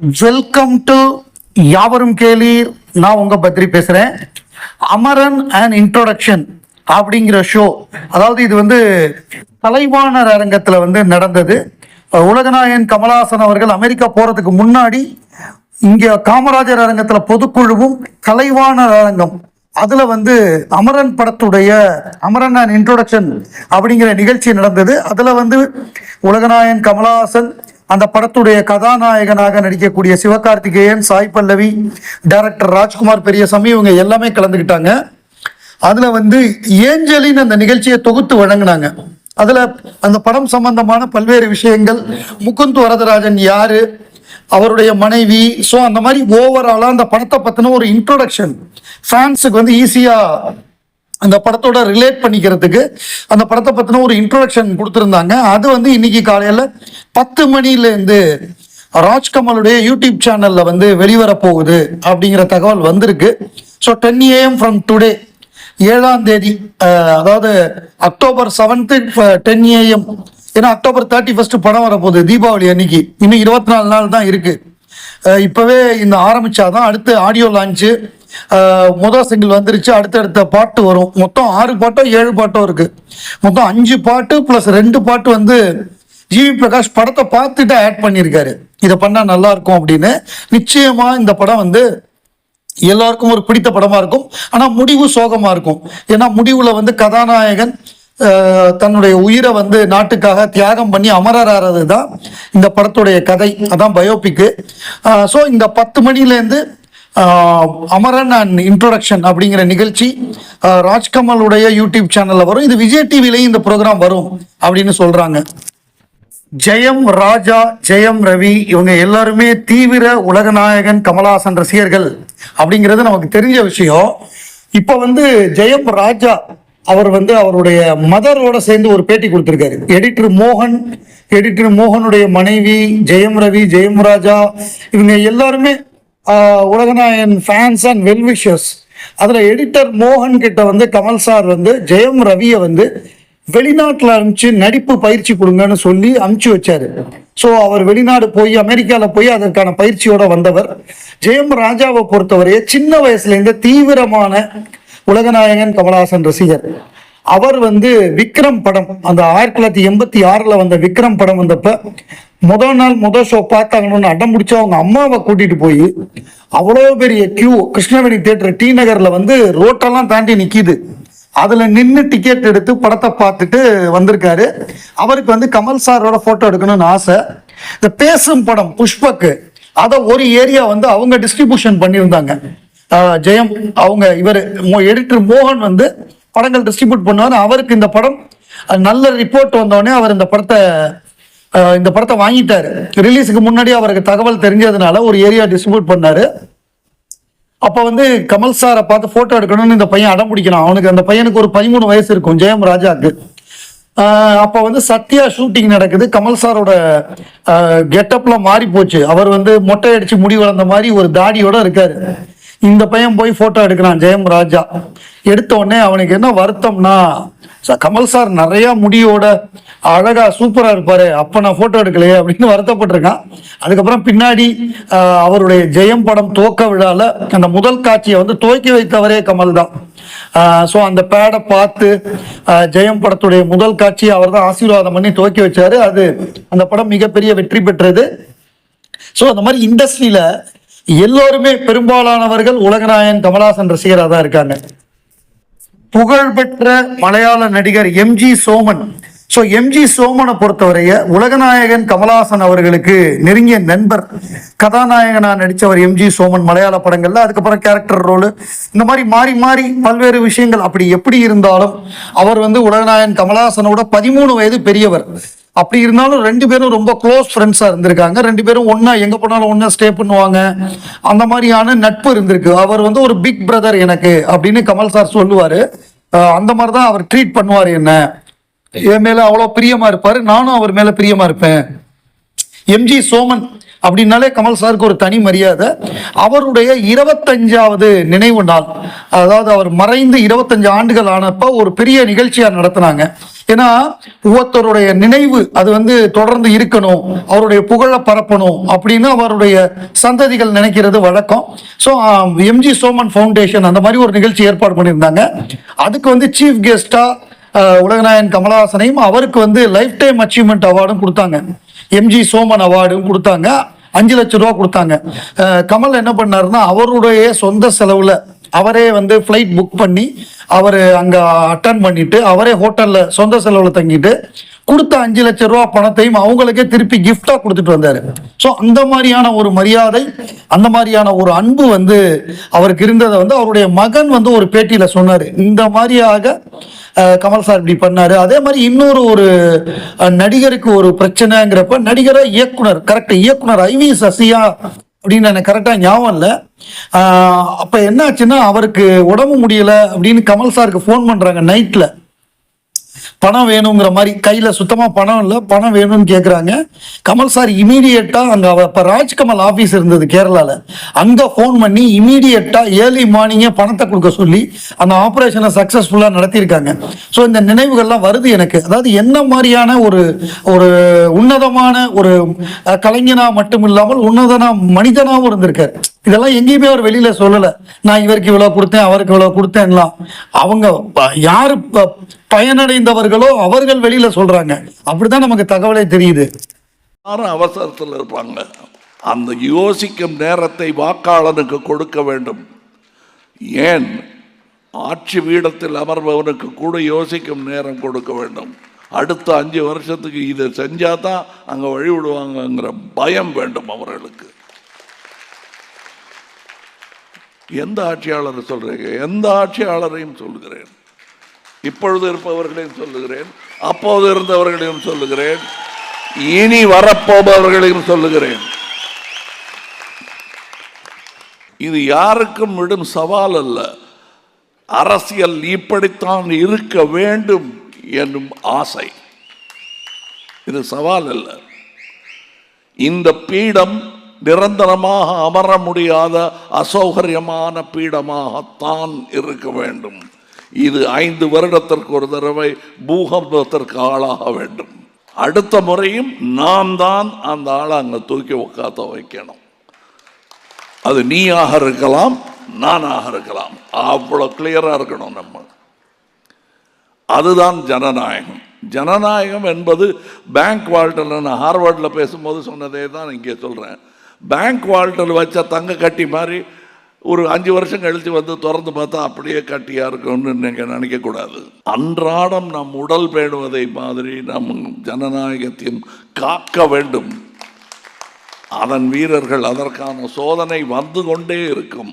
Welcome to யாவரும் கேளீர். நான் உங்க பத்ரி பேசுறேன். அமரன் அண்ட் இன்ட்ரோடக்ஷன் அப்படிங்கிற ஷோ அதாவது இது வந்து கலைவாணர் அரங்கத்தில் வந்து நடந்தது. உலகநாயகன் கமலஹாசன் அவர்கள் அமெரிக்கா போறதுக்கு முன்னாடி இங்க காமராஜர் அரங்கத்தில் பொதுக்குழுவும் கலைவாணர் அரங்கம். அதுல வந்து அமரன் படத்துடைய அமரன் அண்ட் இன்ட்ரோடக்ஷன் அப்படிங்கிற நிகழ்ச்சி நடந்தது. அதுல வந்து உலகநாயகன் கமலஹாசன் அந்த படத்துடைய கதாநாயகனாக நடிக்கக்கூடிய சிவகார்த்திகேயன் சாய் பல்லவி டைரக்டர் ராஜ்குமார் பெரியசாமி இவங்க எல்லாமே கலந்துக்கிட்டாங்க. அதில் வந்து ஏஞ்சலின் அந்த நிகழ்ச்சியை தொகுத்து வழங்கினாங்க. அதில் அந்த படம் சம்பந்தமான பல்வேறு விஷயங்கள் முகுந்த் வரதராஜன் யாரு அவருடைய மனைவி ஸோ அந்த மாதிரி ஓவராலாக அந்த படத்தை பற்றின ஒரு இன்ட்ரோடக்ஷன் ஃபேன்ஸுக்கு வந்து ஈஸியாக அந்த படத்தோட ரிலேட் பண்ணிக்கிறதுக்கு அந்த படத்தை பற்றின ஒரு இன்ட்ரோடக்ஷன் கொடுத்துருந்தாங்க. அது வந்து இன்னைக்கு காலையில் பத்து மணிலேருந்து ராஜ்கமலுடைய யூடியூப் சேனலில் வந்து வெளிவர போகுது அப்படிங்கிற தகவல் வந்திருக்கு. So ten AM from today ஏழாம் தேதி அதாவது அக்டோபர் செவன்த்து டென் ஏஎம் ஏன்னா அக்டோபர் தேர்ட்டி ஃபர்ஸ்ட் படம் வரப்போகுது தீபாவளி அன்னைக்கு. இன்னும் இருபத்தி நாலு நாள் தான் இருக்கு. இப்போவே இந்த ஆரம்பிச்சாதான் அடுத்து ஆடியோ லான்ச்சு முதல் சிங்கிள் வந்துருச்சு. அடுத்தடுத்த பாட்டு வரும். மொத்தம் ஆறு பாட்டோ ஏழு பாட்டோ இருக்கு. மொத்தம் அஞ்சு பாட்டு ப்ளஸ் ரெண்டு பாட்டு வந்து ஜிவி பிரகாஷ் படத்தை பார்த்துட்டு ஆட் பண்ணியிருக்காரு. இதை பண்ணால் நல்லா இருக்கும் அப்படின்னு. நிச்சயமாக இந்த படம் வந்து எல்லாருக்கும் ஒரு பிடித்த படமாக இருக்கும். ஆனால் முடிவு சோகமாக இருக்கும். ஏன்னா முடிவில் வந்து கதாநாயகன் தன்னுடைய உயிரை வந்து நாட்டுக்காக தியாகம் பண்ணி அமரராகிறது தான் இந்த படத்துடைய கதை. அதான் பயோபிக்கு ஸோ இந்த பத்து மணிலேருந்து அமரன் அண்ட் இன்ட்ரோடக்ஷன் அப்படிங்கிற நிகழ்ச்சி ராஜ்கமலுடைய யூடியூப் சேனல்ல வரும். இது விஜய் டிவிலையும் இந்த ப்ரோக்ராம் வரும் அப்படின்னு சொல்றாங்க. ஜெயம் ராஜா ஜெயம் ரவி இவங்க எல்லாருமே தீவிர உலகநாயகன் கமலஹாசன் ரசிகர்கள் அப்படிங்கிறது நமக்கு தெரிஞ்ச விஷயம். இப்போ வந்து ஜெயம் ராஜா அவர் வந்து அவருடைய மதரோட சேர்ந்து ஒரு பேட்டி கொடுத்துருக்காரு. எடிட்டர் மோகன் எடிட்டர் மோகனுடைய மனைவி ஜெயம் ரவி ஜெயம் ராஜா இவங்க எல்லாருமே Ulaganayagan fans and well wishers அதில் எடிட்டர் மோகன் கிட்ட வந்து கமல் சார் வந்து ஜெயம் ரவியை வந்து வெளிநாட்டில் அனுப்பிச்சு நடிப்பு பயிற்சி கொடுங்கன்னு சொல்லி அனுப்பிச்சு வச்சாரு. ஸோ அவர் வெளிநாடு போய் அமெரிக்காவில் போய் அதற்கான பயிற்சியோட வந்தவர். ஜெயம் ராஜாவை பொறுத்தவரையே சின்ன வயசுலேருந்து தீவிரமான உலகநாயகன் கமலஹாசன் ரசிகர். அவர் வந்து விக்ரம் படம் அந்த ஆயிரத்தி தொள்ளாயிரத்தி எண்பத்தி ஆறில் வந்த விக்ரம் படம் வந்தப்ப முதல் நாள் முதல் ஷோ பார்த்தாங்கன்னு அடம் பிடிச்சா அவங்க அம்மாவை கூட்டிட்டு போய் அவ்வளோ பெரிய கியூ கிருஷ்ணவேணி தியேட்டர் டி நகர்ல வந்து ரோட்டெல்லாம் தாண்டி நிற்கிது அதுல நின்று டிக்கெட் எடுத்து படத்தை பார்த்துட்டு வந்திருக்காரு. அவருக்கு வந்து கமல் சாரோட போட்டோ எடுக்கணும்னு ஆசை. இந்த பேசும் படம் புஷ்பக்கு அதை ஒரு ஏரியா வந்து அவங்க டிஸ்ட்ரிபியூஷன் பண்ணியிருந்தாங்க. ஜெயம் அவங்க இவர் எடிட்டர் மோகன் வந்து படங்கள் டிஸ்ட்ரிபியூட் பண்ணுவார். அவருக்கு இந்த படம் நல்ல ரிப்போர்ட் வந்தோடனே அவர் இந்த படத்தை இந்த படத்தை வாங்கிட்டாரு. ரிலீஸுக்கு முன்னாடி அவருக்கு தகவல் தெரிஞ்சதுனால ஒரு ஏரியா டிஸ்ட்ரிபியூட் பண்ணாரு. அப்போ வந்து கமல் சாரை பார்த்து ஃபோட்டோ எடுக்கணும்னு இந்த பையன் அடம் பிடிக்கிறான். அவனுக்கு அந்த பையனுக்கு ஒரு பதிமூணு வயசு இருக்கும் ஜெயம் ராஜாக்கு. அப்போ வந்து சத்யா ஷூட்டிங் நடக்குது. கமல் சாரோட கெட்டப்ல மாறி போச்சு. அவர் வந்து மொட்டை அடிச்சு முடி வளர்ந்த மாதிரி ஒரு தாடியோட இருக்காரு. இந்த பையன் போய் போட்டோ எடுக்கிறான் ஜெயம் ராஜா. எடுத்த உடனே அவனுக்கு என்ன வருத்தம்னா கமல் சார் நிறையா முடியோட அழகாக சூப்பராக இருப்பார். அப்போ நான் ஃபோட்டோ எடுக்கலையே அப்படின்னு வருத்தப்பட்டிருக்கான். அதுக்கப்புறம் பின்னாடி அவருடைய ஜெயம் படம் துவக்க விழாவில் அந்த முதல் காட்சியை வந்து துவக்கி வைத்தவரே கமல் தான். ஸோ அந்த பேடை பார்த்து ஜெயம் படத்துடைய முதல் காட்சியை அவர் தான் ஆசீர்வாதம் பண்ணி துவக்கி வச்சாரு. அது அந்த படம் மிகப்பெரிய வெற்றி பெற்றது. ஸோ அந்த மாதிரி இண்டஸ்ட்ரியில் எல்லோருமே பெரும்பாலானவர்கள் உலகநாயகன் கமலாசன் ரசிகராக தான் இருக்காங்க. புகழ்பெற்ற மலையாள நடிகர் எம்ஜி சோமன். ஸோ எம்ஜி சோமனை பொறுத்தவரைய உலகநாயகன் கமலஹாசன் அவர்களுக்கு நெருங்கிய நண்பர் கதாநாயகனாக நடித்தவர் எம்ஜி சோமன் மலையாள படங்கள்ல அதுக்கப்புறம் கேரக்டர் ரோலு இந்த மாதிரி மாறி மாறி பல்வேறு விஷயங்கள் அப்படி எப்படி இருந்தாலும் அவர் வந்து உலகநாயகன் கமலஹாசனோட பதிமூணு வயது பெரியவர். அப்படி இருந்தாலும் ரெண்டு பேரும் ரொம்ப க்ளோஸ் ஃப்ரெண்ட்ஸாக இருந்திருக்காங்க. ரெண்டு பேரும் ஒன்றா எங்கே போனாலும் ஒன்றா ஸ்டே பண்ணுவாங்க. அந்த மாதிரியான நட்பு இருந்திருக்கு. அவர் வந்து ஒரு பிக் பிரதர் எனக்கு அப்படின்னு கமல் சார் சொல்லுவார். அந்த மாதிரி தான் அவர் ட்ரீட் பண்ணுவார் என்ன. என் மேலே அவ்வளோ பிரியமாக இருப்பார். நானும் அவர் மேலே பிரியமாக இருப்பேன். எம்ஜி சோமன் அப்படின்னாலே கமல் சாருக்கு ஒரு தனி மரியாதை. அவருடைய இருபத்தஞ்சாவது நினைவு நாள் அதாவது அவர் மறைந்து இருபத்தஞ்சு ஆண்டுகள் ஆனப்போ ஒரு பெரிய நிகழ்ச்சியாக நடத்தினாங்க. ஏன்னா ஒவ்வொருத்தருடைய நினைவு அது வந்து தொடர்ந்து இருக்கணும். அவருடைய புகழை பரப்பணும் அப்படின்னு அவருடைய சந்ததிகள் நினைக்கிறது வழக்கம். ஸோ எம்ஜி சோமன் ஃபவுண்டேஷன் அந்த மாதிரி ஒரு நிகழ்ச்சி ஏற்பாடு பண்ணியிருந்தாங்க. அதுக்கு வந்து சீஃப் கெஸ்டா உலகநாயன் கமலஹாசனையும் அவருக்கு வந்து லைஃப் டைம் அச்சீவ்மெண்ட் அவார்டும் கொடுத்தாங்க. எம்ஜி சோமன் அவார்டும் கொடுத்தாங்க. அஞ்சு லட்சம் ரூபா கொடுத்தாங்க. கமல் என்ன பண்ணாருன்னா அவருடைய சொந்த செலவுல அவரே வந்து ஃப்ளைட் புக் பண்ணி அவர் அங்கே அட்டன் பண்ணிட்டு அவரே ஹோட்டலில் சொந்த செலவில் தங்கிட்டு கொடுத்த அஞ்சு லட்சம் ரூபா பணத்தையும் அவங்களுக்கே திருப்பி கிஃப்டாக கொடுத்துட்டு வந்தார். ஸோ அந்த மாதிரியான ஒரு மரியாதை அந்த மாதிரியான ஒரு அன்பு வந்து அவருக்கு இருந்ததை வந்து அவருடைய மகன் வந்து ஒரு பேட்டியில் சொன்னார். இந்த மாதிரியாக கமல் சார் இப்படி பண்ணார். அதே மாதிரி இன்னொரு ஒரு நடிகருக்கு ஒரு பிரச்சனைங்கிறப்ப நடிகராக இயக்குனர் கரெக்ட் இயக்குனர் ஐவி சசியா அப்படின்னு எனக்கு கரெக்டாக ஞாபகம் இல்லை. அப்போ என்னாச்சுன்னா அவருக்கு உடம்பு முடியல அப்படின்னு கமல் சாருக்கு ஃபோன் பண்ணுறாங்க நைட்டில் பணம் வேணுங்கிற மாதிரி கையில் சுத்தமாக பணம் இல்லை பணம் வேணும்னு கேட்குறாங்க கமல் சார் இமீடியட்டாக அங்கே இப்போ ராஜ்கமல் ஆஃபீஸ் இருந்தது கேரளாவில் அங்கே ஃபோன் பண்ணி இமீடியட்டாக ஏர்லி மார்னிங்கே பணத்தை கொடுக்க சொல்லி அந்த ஆப்ரேஷனை சக்ஸஸ்ஃபுல்லாக நடத்தியிருக்காங்க. ஸோ இந்த நினைவுகள்லாம் வருது எனக்கு. அதாவது என்ன மாதிரியான ஒரு ஒரு உன்னதமான ஒரு கலைஞனாக மட்டும் இல்லாமல் உன்னதனா மனிதனாகவும் இருந்திருக்காரு. இதெல்லாம் எங்கேயுமே அவர் வெளியில சொல்லலை. நான் இவருக்கு இவ்வளவு கொடுத்தேன் அவருக்கு இவ்வளவு கொடுத்தேன்லாம். அவங்க ப- யாரு ப- பயனடைந்தவர்களோ அவர்கள் வெளியில சொல்றாங்க. அப்படிதான் நமக்கு தகவலே தெரியுது. யாரும் அவசரத்தில் இருப்பாங்க? அந்த யோசிக்கும் நேரத்தை வாக்காளனுக்கு கொடுக்க வேண்டும். ஏன்? ஆட்சி பீடத்தில் அமர்பவனுக்கு கூட யோசிக்கும் நேரம் கொடுக்க வேண்டும். அடுத்த அஞ்சு வருஷத்துக்கு இதை செஞ்சாதான் தான் அங்கே வழி விடுவாங்கங்கிற பயம் வேண்டும் அவர்களுக்கு. எந்த ஆட்சியாளரை சொல்றீங்க? எந்த ஆட்சியாளரையும் சொல்லுகிறேன். இப்பொழுது இருப்பவர்களையும் சொல்லுகிறேன். அப்போது இருந்தவர்களையும் சொல்லுகிறேன். இனி வரப்போபவர்களையும் சொல்லுகிறேன். இது யாருக்கும் விடும் சவால் அல்ல. அரசியல் இப்படித்தான் இருக்க வேண்டும் என்னும் ஆசை. இது சவால் அல்ல. இந்த பீடம் நிரந்தரமாக அமர முடியாத அசௌகரியமான பீடமாகத்தான் இருக்க வேண்டும். இது ஐந்து வருடத்திற்கு ஒரு தடவை பூகம்பத்திற்கு ஆளாக வேண்டும். அடுத்த முறையும் நாம் தான் அந்த ஆளை அங்கே தூக்கி உட்காத்த வைக்கணும். அது நீயாக இருக்கலாம் நானாக இருக்கலாம். அவ்வளோ கிளியராக இருக்கணும் நம்ம. அதுதான் ஜனநாயகம். ஜனநாயகம் என்பது பேங்க் வால்ட்டில் நான் ஹார்வர்டில் பேசும்போது சொன்னதே தான் இங்கே சொல்கிறேன் பேங்க் வால்ட்டில் வச்ச தங்க கட்டி மாதிரி ஒரு அஞ்சு வருஷம் கழித்து வந்து திறந்து பார்த்தா அப்படியே கட்டியாக இருக்கும்னு நீங்கள் நினைக்கக்கூடாது அன்றாடம் நம் உடல் பேணுவதை மாதிரி நம் ஜனநாயகத்தையும் காக்க வேண்டும். அதன் வீரர்கள் அதற்கான சோதனை வந்து கொண்டே இருக்கும்.